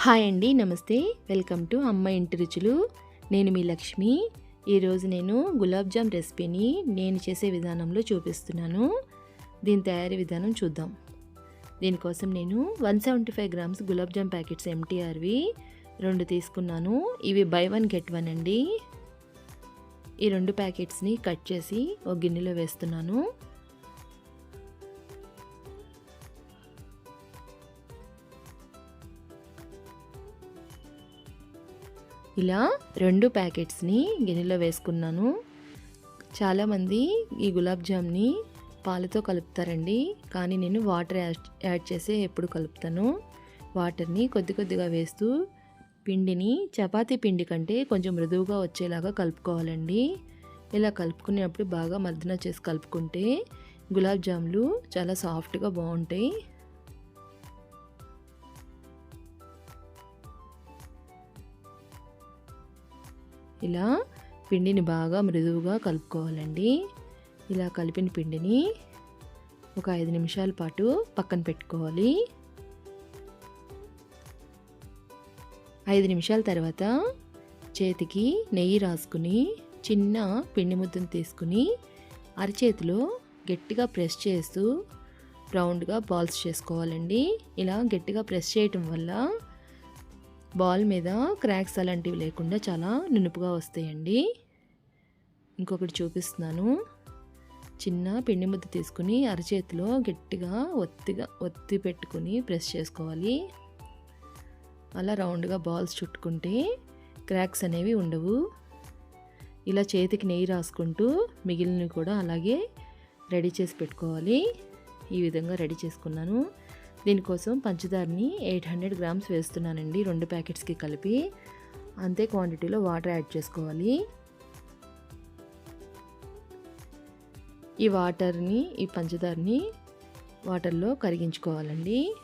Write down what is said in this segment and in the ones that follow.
Hi అండి నమస్తే. Welcome to అమ్మ ఇంటి రుచులు. నేను మీ లక్ష్మి. ఈరోజు నేను గులాబ్ జామ్ రెసిపీని నేను చేసే విధానంలో చూపిస్తున్నాను. దీని తయారీ విధానం చూద్దాం. దీనికోసం నేను one seventy five grams gulab jamun packets ఎంటీఆర్వి రెండు తీసుకున్నాను. ఇవి బై వన్ గెట్ వన్ అండి. ఈ రెండు ప్యాకెట్స్ని కట్ చేసి ఒక గిన్నెలో వేస్తున్నాను. ఇలా రెండు ప్యాకెట్స్ని గిన్నెలో వేసుకున్నాను. చాలామంది ఈ గులాబ్ జామ్ని పాలతో కలుపుతారండి. కానీ నేను వాటర్ యాడ్ చేసి ఎప్పుడు కలుపుతాను. వాటర్ని కొద్ది కొద్దిగా వేస్తూ పిండిని చపాతీ పిండి కంటే కొంచెం మృదువుగా వచ్చేలాగా కలుపుకోవాలండి. ఇలా కలుపుకునేటప్పుడు బాగా మర్దన చేసి కలుపుకుంటే గులాబ్ జాములు చాలా సాఫ్ట్గా బాగుంటాయి. ఇలా పిండిని బాగా మృదువుగా కలుపుకోవాలండి. ఇలా కలిపిన పిండిని ఒక ఐదు నిమిషాల పాటు పక్కన పెట్టుకోవాలి. ఐదు నిమిషాల తర్వాత చేతికి నెయ్యి రాసుకుని చిన్న పిండి ముద్దను తీసుకుని అరచేతిలో గట్టిగా ప్రెస్ చేస్తూ రౌండ్గా బాల్స్ చేసుకోవాలండి. ఇలా గట్టిగా ప్రెస్ చేయటం వల్ల బాల్ మీద క్రాక్స్ అలాంటివి లేకుండా చాలా నునుపుగా వస్తాయండి. ఇంకొకటి చూపిస్తున్నాను. చిన్న పిండి ముద్ద తీసుకుని అరచేతిలో గట్టిగా ఒత్తిగా ఒత్తి పెట్టుకుని ప్రెస్ చేసుకోవాలి. అలా రౌండ్గా బాల్స్ చుట్టుకుంటే క్రాక్స్ అనేవి ఉండవు. ఇలా చేతికి నెయ్యి రాసుకుంటూ మిగిలినవి కూడా అలాగే రెడీ చేసి పెట్టుకోవాలి. ఈ విధంగా రెడీ చేసుకున్నాను. దీనికోసం పంచదారని ఎయిట్ హండ్రెడ్ గ్రామ్స్ వేస్తున్నానండి. రెండు ప్యాకెట్స్కి కలిపి. అంతే క్వాంటిటీలో వాటర్ యాడ్ చేసుకోవాలి. ఈ వాటర్ని ఈ పంచదారని వాటర్లో కరిగించుకోవాలండి.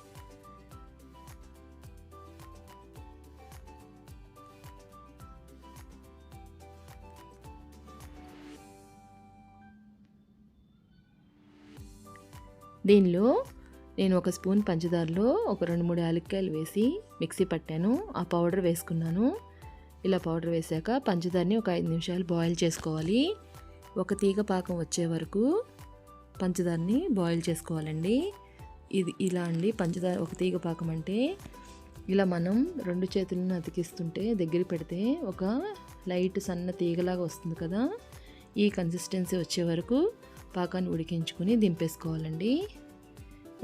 దీనిలో నేను ఒక స్పూన్ పంచదారలో ఒక రెండు మూడు యాలక్కాయలు వేసి మిక్సీ పట్టాను. ఆ పౌడర్ వేసుకున్నాను. ఇలా పౌడర్ వేసాక పంచదారని ఒక ఐదు నిమిషాలు బాయిల్ చేసుకోవాలి. ఒక తీగ పాకం వచ్చే వరకు పంచదారని బాయిల్ చేసుకోవాలండి. ఇది ఇలా అండి పంచదార ఒక తీగ పాకం అంటే. ఇలా మనం రెండు చేతులను అతికిస్తుంటే దగ్గర పెడితే ఒక లైట్ సన్న తీగలాగా వస్తుంది కదా. ఈ కన్సిస్టెన్సీ వచ్చే వరకు పాకాన్ని ఉడికించుకొని దింపేసుకోవాలండి.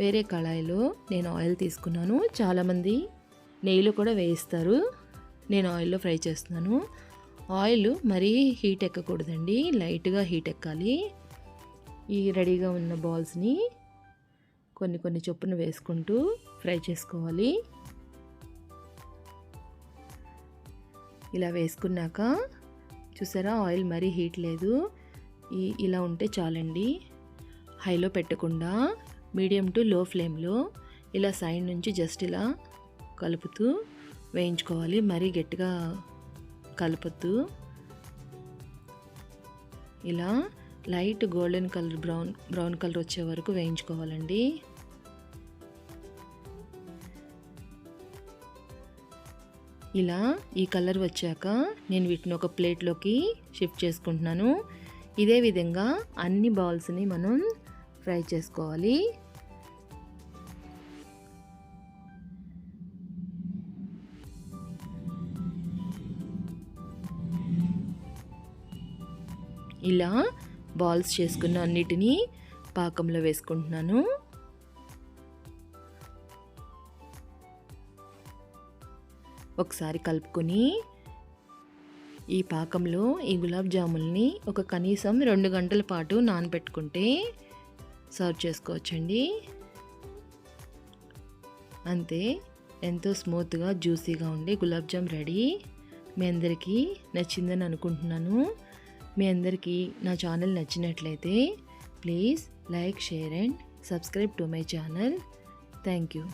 వేరే కళాయిలో నేను ఆయిల్ తీసుకున్నాను. చాలామంది నెయ్యిలో కూడా వేయిస్తారు. నేను ఆయిల్లో ఫ్రై చేస్తున్నాను. ఆయిల్ మరీ హీట్ ఎక్కకూడదండి. లైట్గా హీట్ ఎక్కాలి. ఈ రెడీగా ఉన్న బాల్స్ని కొన్ని కొన్ని చొప్పున వేసుకుంటూ ఫ్రై చేసుకోవాలి. ఇలా వేసుకున్నాక చూసారా ఆయిల్ మరీ హీట్ లేదు. ఈ ఇలా ఉంటే చాలండి. హైలో పెట్టకుండా మీడియం టు లో ఫ్లేమ్లో ఇలా సైడ్ నుంచి జస్ట్ ఇలా కలుపుతూ వేయించుకోవాలి. మరీ గట్టిగా కలపద్దు. ఇలా light golden colour brown brown colour వచ్చే వరకు వేయించుకోవాలండి. ఇలా ఈ కలర్ వచ్చాక నేను వీటిని ఒక ప్లేట్లోకి షిఫ్ట్ చేసుకుంటున్నాను. ఇదే విధంగా అన్ని బాల్స్ని మనం ఫ్రై చేసుకోవాలి. ఇలా బాల్స్ చేసుకున్న అన్నిటినీ పాకంలో వేసుకుంటున్నాను. ఒకసారి కలుపుకొని ఈ పాకంలో ఈ గులాబ్ జాముల్ని ఒక కనీసం రెండు గంటల పాటు నానబెట్టుకుంటే సర్వ్ చేసుకోవచ్చండి. అంతే ఎంతో స్మూత్గా జ్యూసీగా ఉండి గులాబ్ జామ్ రెడీ. మీ అందరికీ నచ్చిందని అనుకుంటున్నాను. మీ అందరికీ నా ఛానల్ నచ్చినట్లయితే please like share and subscribe to my channel. Thank you.